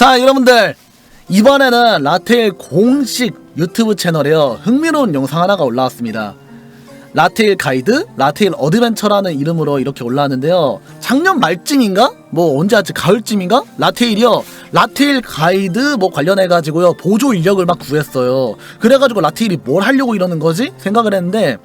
자 여러분들. 이번에는 라테일 공식 유튜브 채널에요. 흥미로운 영상 하나가 올라왔습니다. 라테일 가이드, 라테일 어드벤처라는 이름으로 이렇게 올라왔는데요. 작년 말쯤인가? 뭐 언제 하지? 가을쯤인가? 라테일이요. 라테일 가이드 뭐 관련해가지고요. 보조 인력을 막 구했어요. 그래가지고 라테일이 뭘 하려고 이러는 거지? 생각을 했는데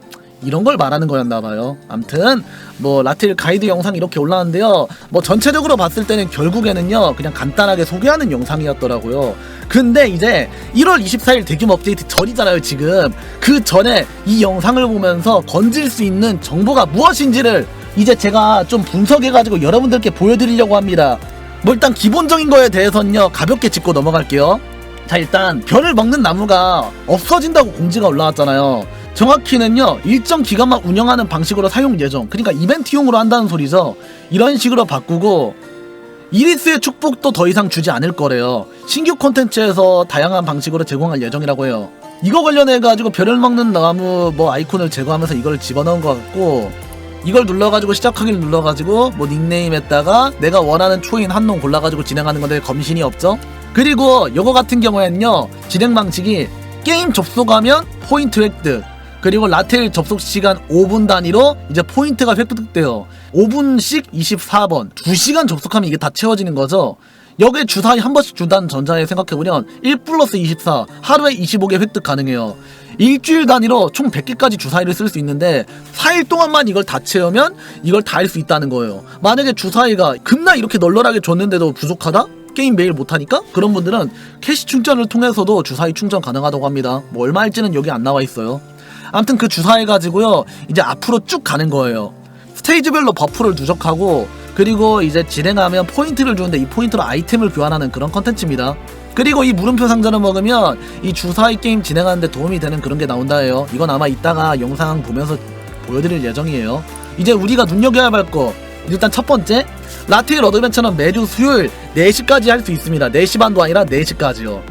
이런 걸 말하는 거였나 봐요. 암튼 뭐 라텔 가이드 영상 이렇게 올라왔는데요. 뭐 전체적으로 봤을 때는 결국에는요 그냥 간단하게 소개하는 영상이었더라고요. 근데 이제 1월 24일 대규모 업데이트 전이잖아요 지금. 그 전에 이 영상을 보면서 건질 수 있는 정보가 무엇인지를 이제 제가 좀 분석해가지고 여러분들께 보여드리려고 합니다. 뭐 일단 기본적인 거에 대해서는요 가볍게 짚고 넘어갈게요. 자 일단 별을 먹는 나무가 없어진다고 공지가 올라왔잖아요. 정확히는요 일정 기간만 운영하는 방식으로 사용 예정. 그러니까 이벤트용으로 한다는 소리죠. 이런 식으로 바꾸고 이리스의 축복도 더 이상 주지 않을 거래요. 신규 콘텐츠에서 다양한 방식으로 제공할 예정이라고 해요. 이거 관련해 가지고 별을 먹는 나무 뭐 아이콘을 제거하면서 이걸 집어넣은 것 같고 이걸 눌러가지고 시작하기를 눌러가지고 뭐 닉네임에다가 내가 원하는 초인 한 놈 골라가지고 진행하는 건데 검신이 없죠? 그리고 요거 같은 경우에는요 진행 방식이 게임 접속하면 포인트 획득 그리고 라텔 접속 시간 5분 단위로 이제 포인트가 획득돼요. 5분씩 24번. 2시간 접속하면 이게 다 채워지는 거죠. 여기에 주사위 한 번씩 준다는 전자에 생각해보면 1 플러스 24 하루에 25개 획득 가능해요. 일주일 단위로 총 100개까지 주사위를 쓸 수 있는데 4일 동안만 이걸 다 채우면 이걸 다 할 수 있다는 거예요. 만약에 주사위가 급나 이렇게 널널하게 줬는데도 부족하다? 게임 매일 못하니까? 그런 분들은 캐시 충전을 통해서도 주사위 충전 가능하다고 합니다. 뭐 얼마 할지는 여기 안 나와 있어요. 아무튼 그 주사해가지고요 이제 앞으로 쭉 가는 거예요. 스테이지별로 버프를 누적하고 그리고 이제 진행하면 포인트를 주는데 이 포인트로 아이템을 교환하는 그런 컨텐츠입니다. 그리고 이 물음표 상자를 먹으면 이 주사위 게임 진행하는데 도움이 되는 그런 게 나온다 해요. 이건 아마 이따가 영상 보면서 보여드릴 예정이에요. 이제 우리가 눈여겨야 할 거 일단 첫 번째 라테일 어드벤처는 매주 수요일 4시까지 할 수 있습니다. 4시 반도 아니라 4시까지요.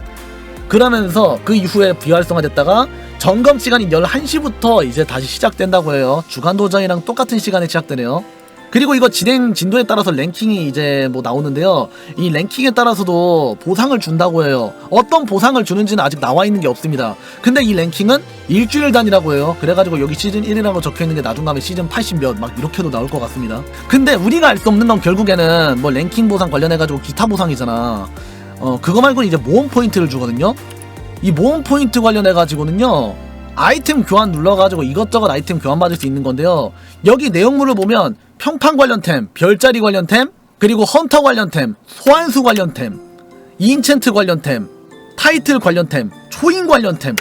그러면서 그 이후에 비활성화됐다가 점검 시간이 11시부터 이제 다시 시작된다고 해요. 주간 도전이랑 똑같은 시간에 시작되네요. 그리고 이거 진행 진도에 따라서 랭킹이 이제 뭐 나오는데요. 이 랭킹에 따라서도 보상을 준다고 해요. 어떤 보상을 주는지는 아직 나와 있는 게 없습니다. 근데 이 랭킹은 일주일 단위라고 해요. 그래가지고 여기 시즌 1이라고 적혀 있는 게 나중 가면 시즌 80 몇 막 이렇게도 나올 것 같습니다. 근데 우리가 알 수 없는 건 결국에는 뭐 랭킹 보상 관련해가지고 기타 보상이잖아. 어 그거 말고는 이제 모험 포인트를 주거든요. 이 모험 포인트 관련해 가지고는요 아이템 교환 눌러가지고 이것저것 아이템 교환 받을 수 있는 건데요 여기 내용물을 보면 평판 관련템, 별자리 관련템, 그리고 헌터 관련템, 소환수 관련템, 인챈트 관련템, 타이틀 관련템, 초인 관련템,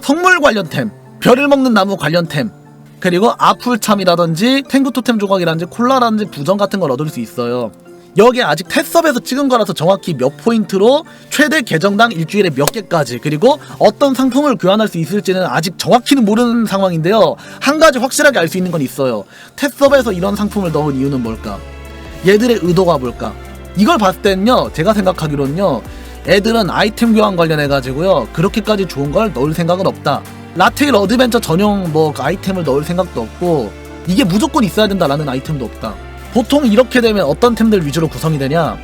성물 관련템, 별을 먹는 나무 관련템, 그리고 아풀참이라든지 탱구토템 조각이라든지 콜라라든지 부정 같은 걸 얻을 수 있어요. 여기 아직 테스업에서 찍은 거라서 정확히 몇 포인트로 최대 계정당 일주일에 몇 개까지 그리고 어떤 상품을 교환할 수 있을지는 아직 정확히는 모르는 상황인데요. 한 가지 확실하게 알 수 있는 건 있어요. 테스업에서 이런 상품을 넣은 이유는 뭘까? 얘들의 의도가 뭘까? 이걸 봤을 때는요. 제가 생각하기로는요. 애들은 아이템 교환 관련해 가지고요. 그렇게까지 좋은 걸 넣을 생각은 없다. 라테일 어드벤처 전용 뭐 아이템을 넣을 생각도 없고 이게 무조건 있어야 된다라는 아이템도 없다. 보통 이렇게 되면 어떤 템들 위주로 구성이 되냐?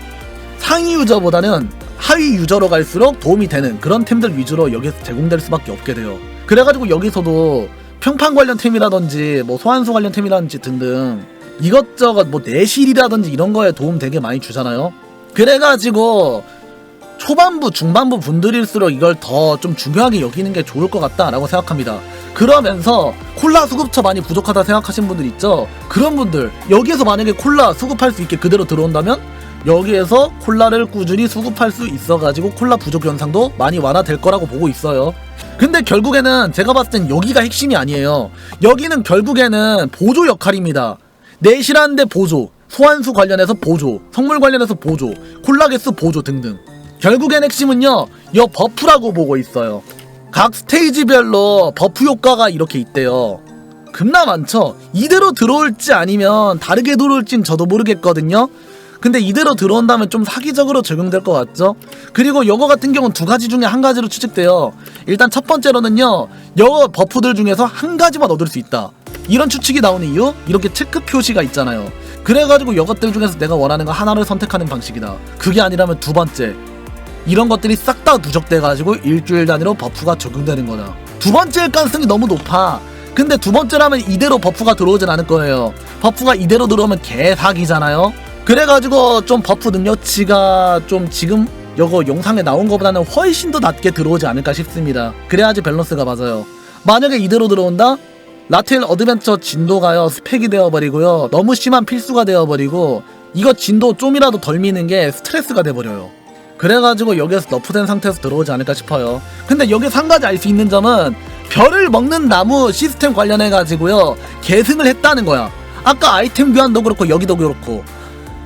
상위 유저보다는 하위 유저로 갈수록 도움이 되는 그런 템들 위주로 여기서 제공될 수밖에 없게 돼요. 그래가지고 여기서도 평판 관련 템이라든지 뭐 소환수 관련 템이라든지 등등 이것저것 뭐 내실이라든지 이런 거에 도움 되게 많이 주잖아요. 그래가지고 초반부 중반부 분들일수록 이걸 더 좀 중요하게 여기는 게 좋을 것 같다라고 생각합니다 그러면서 콜라 수급처 많이 부족하다 생각하신 분들 있죠? 그런 분들 여기에서 만약에 콜라 수급할 수 있게 그대로 들어온다면 여기에서 콜라를 꾸준히 수급할 수 있어가지고 콜라 부족 현상도 많이 완화될 거라고 보고 있어요. 근데 결국에는 제가 봤을 땐 여기가 핵심이 아니에요. 여기는 결국에는 보조 역할입니다. 내실한데 보조, 소환수 관련해서 보조, 성물 관련해서 보조, 콜라 개수 보조 등등. 결국엔 핵심은요, 여 버프라고 보고 있어요. 각 스테이지별로 버프 효과가 이렇게 있대요. 겁나 많죠? 이대로 들어올지 아니면 다르게 들어올진 저도 모르겠거든요. 근데 이대로 들어온다면 좀 사기적으로 적용될 것 같죠? 그리고 요거 같은 경우는 두 가지 중에 한 가지로 추측돼요. 일단 첫 번째로는요, 요 버프들 중에서 한 가지만 얻을 수 있다. 이런 추측이 나오는 이유? 이렇게 체크 표시가 있잖아요. 그래가지고 이것들 중에서 내가 원하는 거 하나를 선택하는 방식이다. 그게 아니라면 두 번째, 이런 것들이 싹 다 누적돼가지고 일주일 단위로 버프가 적용되는 거다. 두 번째일 가능성이 너무 높아. 근데 두 번째라면 이대로 버프가 들어오진 않을 거예요. 버프가 이대로 들어오면 개사기잖아요. 그래가지고 좀 버프 능력치가 좀 지금 요거 영상에 나온 것보다는 훨씬 더 낮게 들어오지 않을까 싶습니다. 그래야지 밸런스가 맞아요. 만약에 이대로 들어온다? 라텔 어드벤처 진도가요 스펙이 되어버리고요 너무 심한 필수가 되어버리고 이거 진도 좀이라도 덜 미는 게 스트레스가 돼버려요 그래가지고 여기에서 너프된 상태에서 들어오지 않을까 싶어요. 근데 여기서 한 가지 알 수 있는 점은 별을 먹는 나무 시스템 관련해가지고요 계승을 했다는 거야. 아까 아이템 교환도 그렇고 여기도 그렇고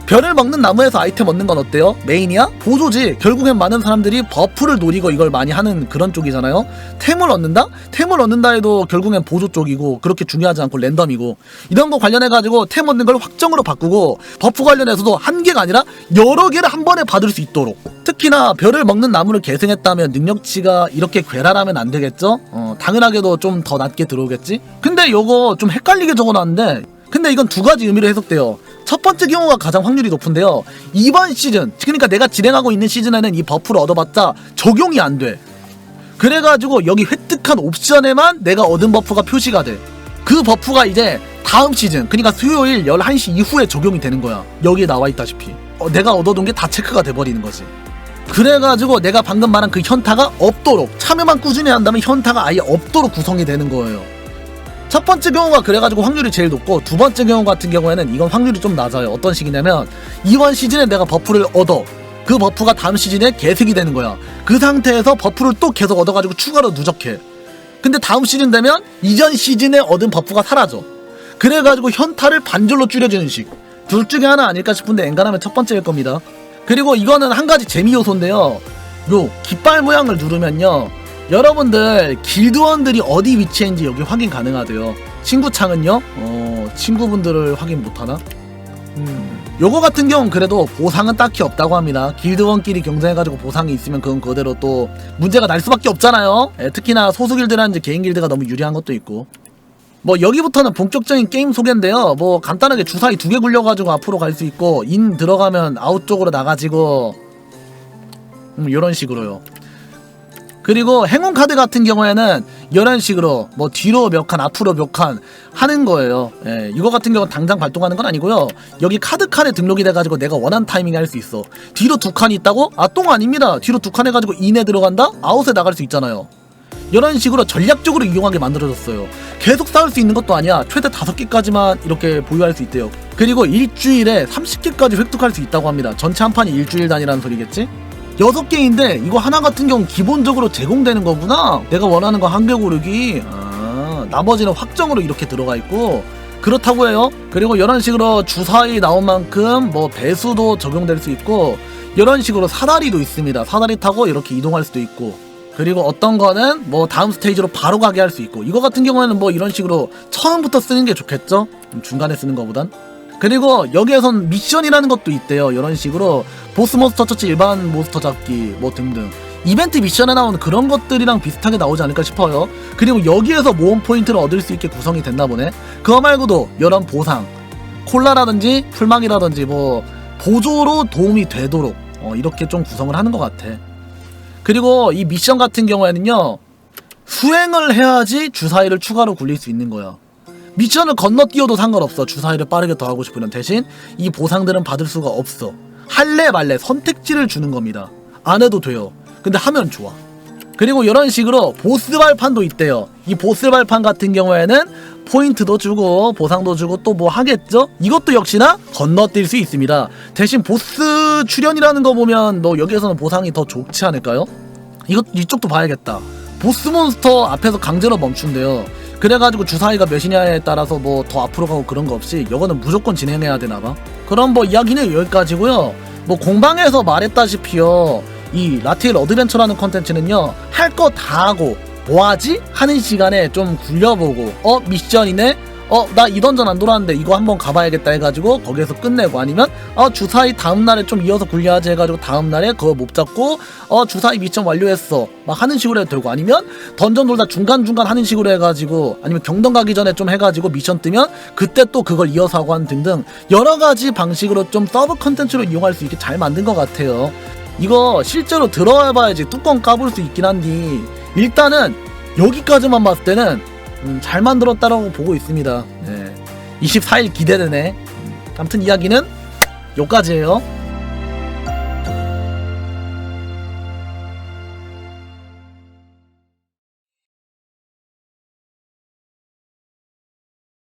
별을 먹는 나무에서 아이템 얻는 건 어때요? 메인이야? 보조지. 결국엔 많은 사람들이 버프를 노리고 이걸 많이 하는 그런 쪽이잖아요. 템을 얻는다? 템을 얻는다 해도 결국엔 보조 쪽이고 그렇게 중요하지 않고 랜덤이고 이런 거 관련해 가지고 템 얻는 걸 확정으로 바꾸고 버프 관련해서도 한 개가 아니라 여러 개를 한 번에 받을 수 있도록 특히나 별을 먹는 나무를 계승했다면 능력치가 이렇게 괴랄하면 안 되겠죠? 어, 당연하게도 좀 더 낮게 들어오겠지? 근데 요거 좀 헷갈리게 적어놨는데 근데 이건 두 가지 의미로 해석돼요. 첫 번째 경우가 가장 확률이 높은데요. 이번 시즌, 그러니까 내가 진행하고 있는 시즌에는 이 버프를 얻어봤자 적용이 안 돼. 그래가지고 여기 획득한 옵션에만 내가 얻은 버프가 표시가 돼. 그 버프가 이제 다음 시즌, 그러니까 수요일 11시 이후에 적용이 되는 거야. 여기에 나와 있다시피. 어, 내가 얻어둔 게 다 체크가 돼버리는 거지. 그래가지고 내가 방금 말한 그 현타가 없도록 참여만 꾸준히 한다면 현타가 아예 없도록 구성이 되는 거예요. 첫 번째 경우가 그래가지고 확률이 제일 높고 두 번째 경우 같은 경우에는 이건 확률이 좀 낮아요. 어떤 식이냐면 이번 시즌에 내가 버프를 얻어 그 버프가 다음 시즌에 계승이 되는 거야. 그 상태에서 버프를 또 계속 얻어가지고 추가로 누적해. 근데 다음 시즌 되면 이전 시즌에 얻은 버프가 사라져. 그래가지고 현타를 반절로 줄여주는 식. 둘 중에 하나 아닐까 싶은데 엔간하면 첫 번째일 겁니다. 그리고 이거는 한 가지 재미 요소인데요. 요 깃발 모양을 누르면요. 여러분들 길드원들이 어디 위치인지 여기 확인 가능하대요. 친구 창은요? 어, 친구분들을 확인 못하나? 음, 요거 같은 경우는 그래도 보상은 딱히 없다고 합니다. 길드원끼리 경쟁해가지고 보상이 있으면 그건 그대로 또 문제가 날 수밖에 없잖아요. 예, 특히나 소수 길드라든지 개인 길드가 너무 유리한 것도 있고. 뭐 여기부터는 본격적인 게임 소개인데요. 뭐 간단하게 주사위 두 개 굴려가지고 앞으로 갈 수 있고 인 들어가면 아웃 쪽으로 나가지고 음, 이런 식으로요. 그리고 행운 카드 같은 경우에는 이런 식으로 뭐 뒤로 몇 칸, 앞으로 몇 칸 하는 거예요. 예, 이거 같은 경우는 당장 발동하는 건 아니고요. 여기 카드 칸에 등록이 돼가지고 내가 원하는 타이밍에 할 수 있어. 뒤로 두 칸이 있다고? 아, 똥 아닙니다. 뒤로 두 칸 해가지고 인에 들어간다? 아웃에 나갈 수 있잖아요. 이런 식으로 전략적으로 이용하게 만들어졌어요. 계속 쌓을 수 있는 것도 아니야. 최대 다섯 개까지만 이렇게 보유할 수 있대요. 그리고 일주일에 30개까지 획득할 수 있다고 합니다. 전체 한 판이 일주일 단위라는 소리겠지? 여섯 개인데 이거 하나 같은 경우 기본적으로 제공되는 거구나. 내가 원하는 거 한 개 고르기. 아, 나머지는 확정으로 이렇게 들어가 있고 그렇다고 해요. 그리고 이런 식으로 주사위 나온 만큼 뭐 배수도 적용될 수 있고 이런 식으로 사다리도 있습니다. 사다리 타고 이렇게 이동할 수도 있고 그리고 어떤 거는 뭐 다음 스테이지로 바로 가게 할 수 있고 이거 같은 경우에는 뭐 이런 식으로 처음부터 쓰는 게 좋겠죠? 좀 중간에 쓰는 것보단 그리고 여기에선 미션이라는 것도 있대요. 이런 식으로 보스 몬스터 처치 일반 몬스터 잡기 뭐 등등 이벤트 미션에 나오는 그런 것들이랑 비슷하게 나오지 않을까 싶어요. 그리고 여기에서 모험 포인트를 얻을 수 있게 구성이 됐나 보네. 그거 말고도 이런 보상 콜라라든지 풀망이라든지 뭐 보조로 도움이 되도록 어, 이렇게 좀 구성을 하는 것 같아. 그리고 이 미션 같은 경우에는요 수행을 해야지 주사위를 추가로 굴릴 수 있는 거야. 미션을 건너뛰어도 상관없어. 주사위를 빠르게 더 하고 싶으면 대신 이 보상들은 받을 수가 없어. 할래 말래 선택지를 주는 겁니다. 안 해도 돼요. 근데 하면 좋아. 그리고 이런 식으로 보스 발판도 있대요. 이 보스 발판 같은 경우에는 포인트도 주고 보상도 주고 또 뭐 하겠죠? 이것도 역시나 건너뛸 수 있습니다. 대신 보스 출연이라는 거 보면 뭐 여기에서는 보상이 더 좋지 않을까요? 이것 이쪽도 봐야겠다. 보스 몬스터 앞에서 강제로 멈춘대요. 그래가지고 주사위가 몇이냐에 따라서 뭐 더 앞으로 가고 그런 거 없이 이거는 무조건 진행해야 되나봐. 그럼 뭐 이야기는 여기까지고요. 뭐 공방에서 말했다시피요. 이 라테일 어드벤처라는 컨텐츠는요 할 거 다 하고 뭐하지? 하는 시간에 좀 굴려보고 어 미션이네? 어 나 이 던전 안 돌았는데 이거 한번 가봐야겠다 해가지고 거기에서 끝내고 아니면 어 주사위 다음날에 좀 이어서 굴려야지 해가지고 다음날에 그거 못 잡고 어 주사위 미션 완료했어. 막 하는 식으로 해도 되고 아니면 던전 돌다 중간중간 하는 식으로 해가지고 아니면 경던 가기 전에 좀 해가지고 미션 뜨면 그때 또 그걸 이어서 하고 하는 등등 여러 가지 방식으로 좀 서브 컨텐츠로 이용할 수 있게 잘 만든 것 같아요. 이거 실제로 들어봐야지 뚜껑 까볼 수 있긴 한데 일단은 여기까지만 봤을 때는 음, 잘 만들었다라고 보고 있습니다. 네. 24일 기대되네. 음, 아무튼 이야기는 여기까지예요.